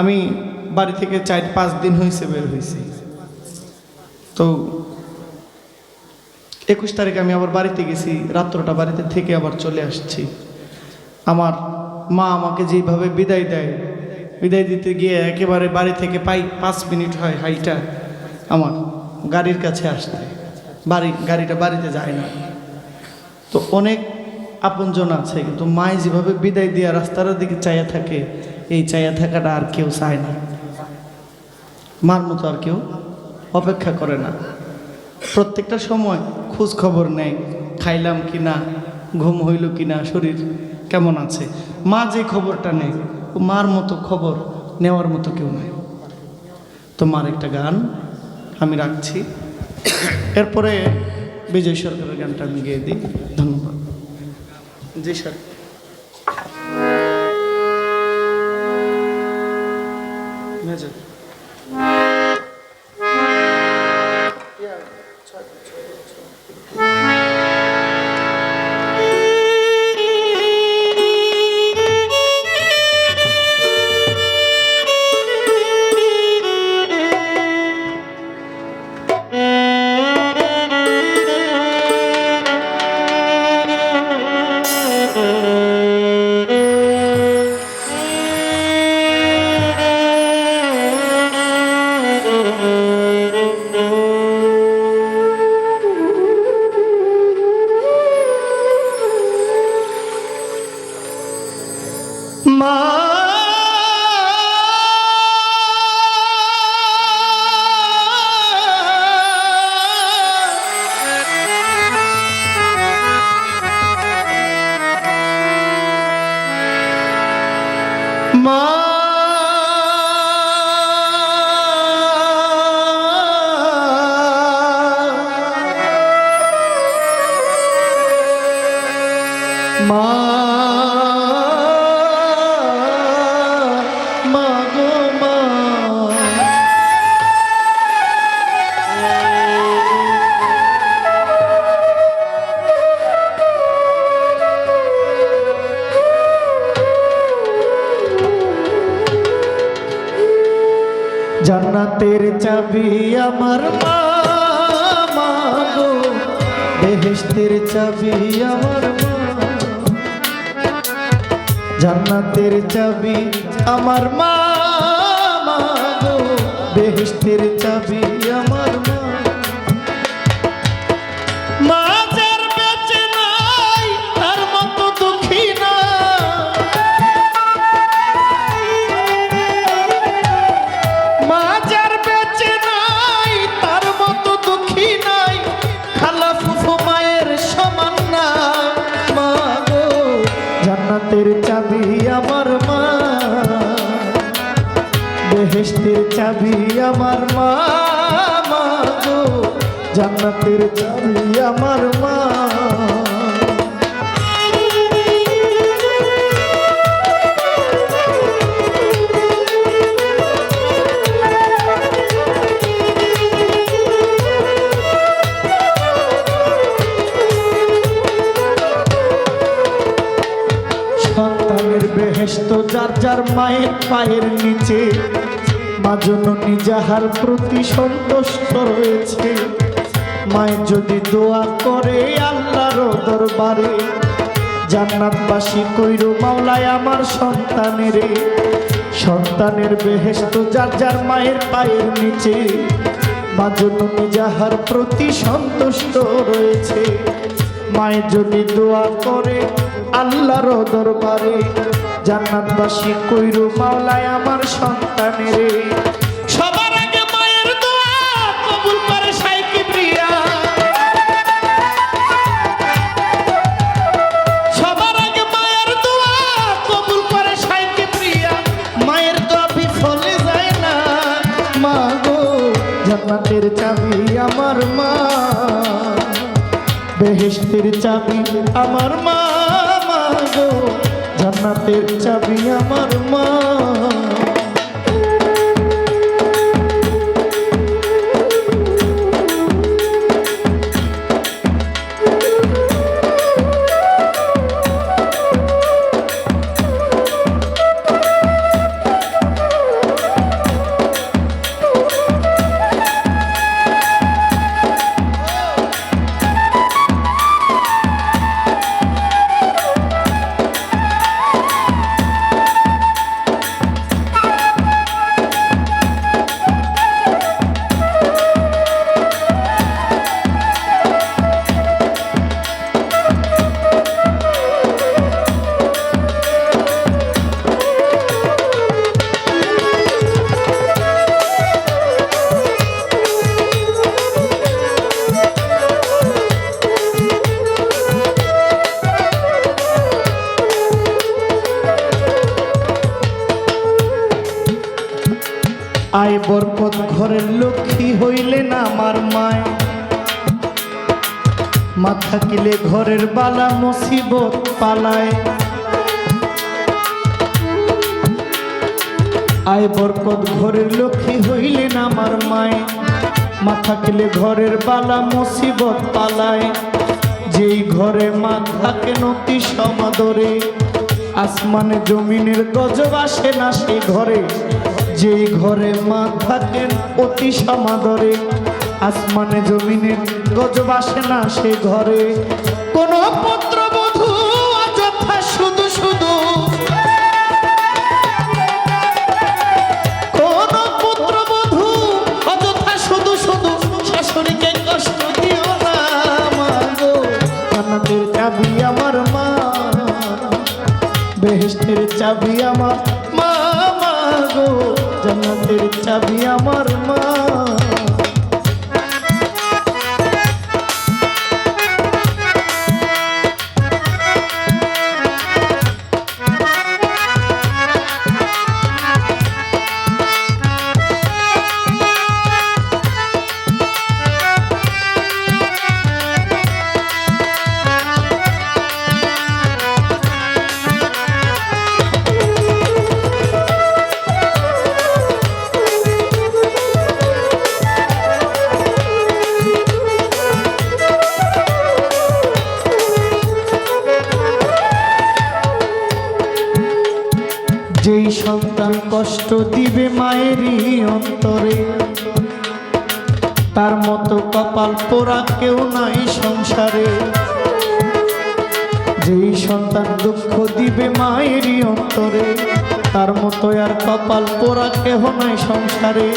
আমি বাড়ি থেকে চার, পাঁচ দিন হয়েছে বের হয়েছি। তো একুশ তারিখে আমি আবার বাড়িতে গেছি, রাত্রটা বাড়িতে থেকে আবার চলে আসছি। আমার মা আমাকে যেভাবে বিদায় দেয়, বিদায় দিতে গিয়ে একেবারে বাড়ি থেকে পাই, পাঁচ মিনিট হয় হাইটা আমার গাড়ির কাছে আসতে। বাড়ি, গাড়িটা বাড়িতে যায় না। তো অনেক আপনজন আছে, কিন্তু মায় যেভাবে বিদায় দেওয়া রাস্তার দিকে চাইয়া থাকে এই চাইয়া থাকাটা আর কেউ চায় না। মার মতো আর কেউ অপেক্ষা করে না। প্রত্যেকটা সময় খোঁজ খবর নেয়, খাইলাম কি না ঘুম হইল কি না শরীর কেমন আছে? মা যে খবরটা নেয়, ও মার মতো খবর নেওয়ার মতো কেউ নেই। তো মার একটা গান আমি রাখছি। এরপরে বিজয় সরকারের গানটা আমি গিয়ে দিই। ধন্যবাদ। জি, স্যার। মেজর মা মা চাবি আমার মা গো। বেহেশতের চাবি আমার মা। জান্নাতের চাবি আমার মা। আমার মা মা গো, জান্নাতের চাবি আমার মা। সন্তানের বেহেস্ত যার যার মায়ের, পায়ের নিচে মা জননী যাহার প্রতি সন্তুষ্ট রয়েছে, মায়ের যদি দোয়া করে আল্লাহর দরবারে, জান্নাতবাসী কইরো, মাওলায় আমার সন্তানের সন্তানের বেহেস্ত যার যার মায়ের পায়ের নিচে, মা জননী যাহার প্রতি সন্তুষ্ট রয়েছে, মায়ের যদি দোয়া করে আল্লাহর দরবারে জান্নাতবাসী কইরো, মাওলায় আমার সন্তানের। সবার আগে মায়ের দোয়া কবুল প্রিয়া সবার আগে মায়ের দোয়া কবুল প্রিয়া মায়ের দোয়া বিফলে যায় না। মা গো, জান্নাতের চাবি আমার মা। বেহেশতের চাবি আমার মা। মা গো জান্নাতের চাবি আমার মা। মাথা কিলে ঘরের বালা মুসিবত পালায়। আয় বরকত ঘরের লক্ষ্মী হইলেন আমার মায়। মাথা কিলে ঘরের বালা মুসিবত পালায়। যেই ঘরে মা থাকে নতি সমাদরে, আসমানে জমিনের গজব আসে না সেই ঘরে। যেই ঘরে মা থাকেন অতি সমাদরে। আসমানে জমিনে গজব আসে না সে ঘরে। কোন শুধু শুধু। কোন পুত্রবধূ অযথা শুধু শুধু। না মাগো। চাবি আমার মা। বেহেশতের চাবি আমার মা মাগো। জান্নাতের চাবি আমার মা। কষ্ট দিবে মায়েরই অন্তরে। তার মতো কপাল পোড়া কেউ নাই সংসারে। যেই সন্তান দুঃখ দিবে মায়েরই অন্তরে, তার মতো আর কপাল পোড়া কেহ নাই সংসারে।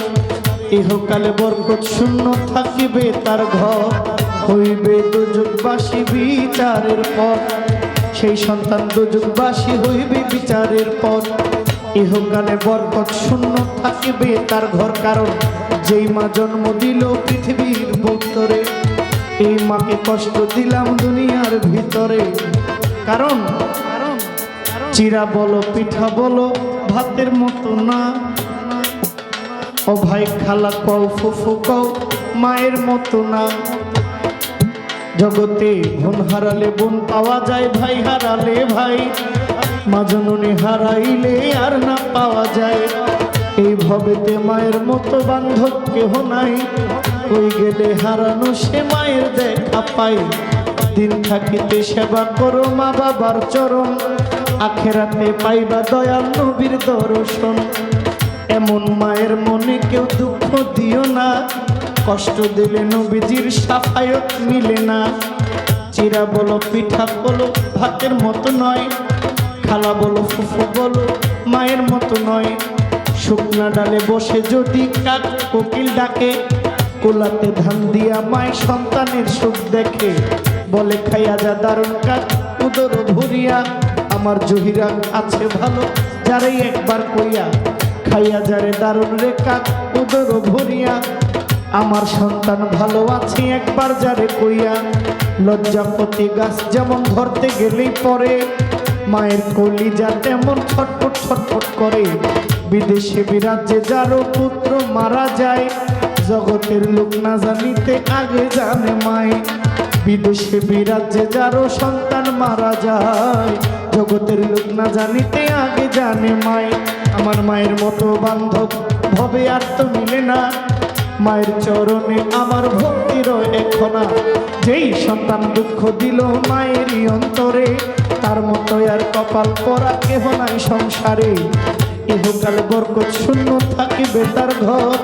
ইহকালে বরকত শূন্য থাকিবে তার ঘর, হইবে দুযুগবাসী বিচারের পর। সেই সন্তান দুযুগবাসী হইবে বিচারের পর। ইহকালে বরকত শূন্য থাকিবে তার ঘর কারণ। যেই মা জন্ম দিল পৃথিবীর ভক্তরে এই মাকে কষ্ট দিলাম দুনিয়ার ভিতরে। কারণ? চিরা বলো, পিঠা বলো, ভাতের মতো না। ও ভাই খালা কও, ফুফু কও, মায়ের মতো না। জগতে বোন হারালে বোন পাওয়া যায়, ভাই হারালে ভাই। মাজননি হারাইলে আর না পাওয়া যায়। এই ভবেতে মায়ের মতো বান্ধব কেহ নাই। কই গেলে হারানো সে মায়ের দেখা পাই। দিন থাকিতে সেবা করো মা বাবার চরণ। আখেরাতে পাইবা দয়াল নবীর দর্শন। এমন মায়ের মনে কেউ দুঃখ দিও না। কষ্ট দিলে নবীজির সাফায়ত মিলে না। চিরা বলো পিঠা বলো ভাতের মতো নয়। খালা বলো, ফুফু বলো, মায়ের মতো নয়। শুকনা ডালে বসে যদি কাক কোকিল ডাকে, কোলাতে ধান দিয়া মায়ের সন্তানের সুখ দেখে। বলে, খাইয়া যা দারুণ কাক, উদর ভরিয়া আমার জহিরা আছে ভালো, যারাই একবার কইয়া, খাইয়া যারে দারুণ রে কাক, উদর ভরিয়া আমার সন্তান ভালো আছে একবার যারে কইয়া। লজ্জাপতি গাছ যেমন ধরতে গেলেই পরে মায়ের কলিজা তেমন ছটফট ছটফট করে। বিদেশে বিরাজ্যে যারও পুত্র মারা যায়। জগতের লোক না জানিতে আগে জানে মায় বিদেশে বিরাজ্যে যারও সন্তান মারা যায়। জগতের লোক না জানিতে আগে জানে মায় আমার মায়ের মতো বান্ধব, ভবে আর তো মিলে না। মায়ের চরণে আমার ভক্তি রেখনা যেই সন্তান দুঃখ দিল মায়েরই অন্তরে, তার মতো আর কপাল পরা কেহ নাই সংসারে। ইহকাল বরকত শূন্য থাকিবে তার ঘর,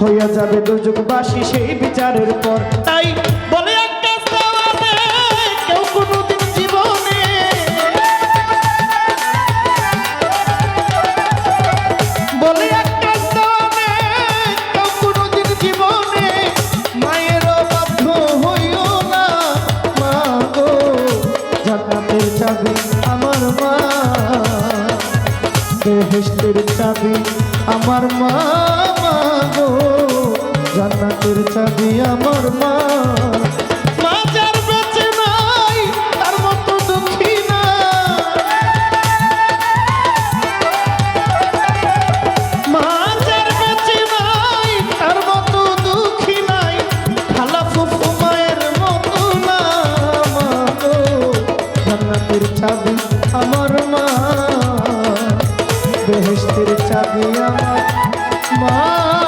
হইয়া যাবে দুযোগবাসী সেই বিচারের পর। তাই আমার মা গো। জান্নাতের চাবি আমার মা বেহেস্তের চাবি আমার। মা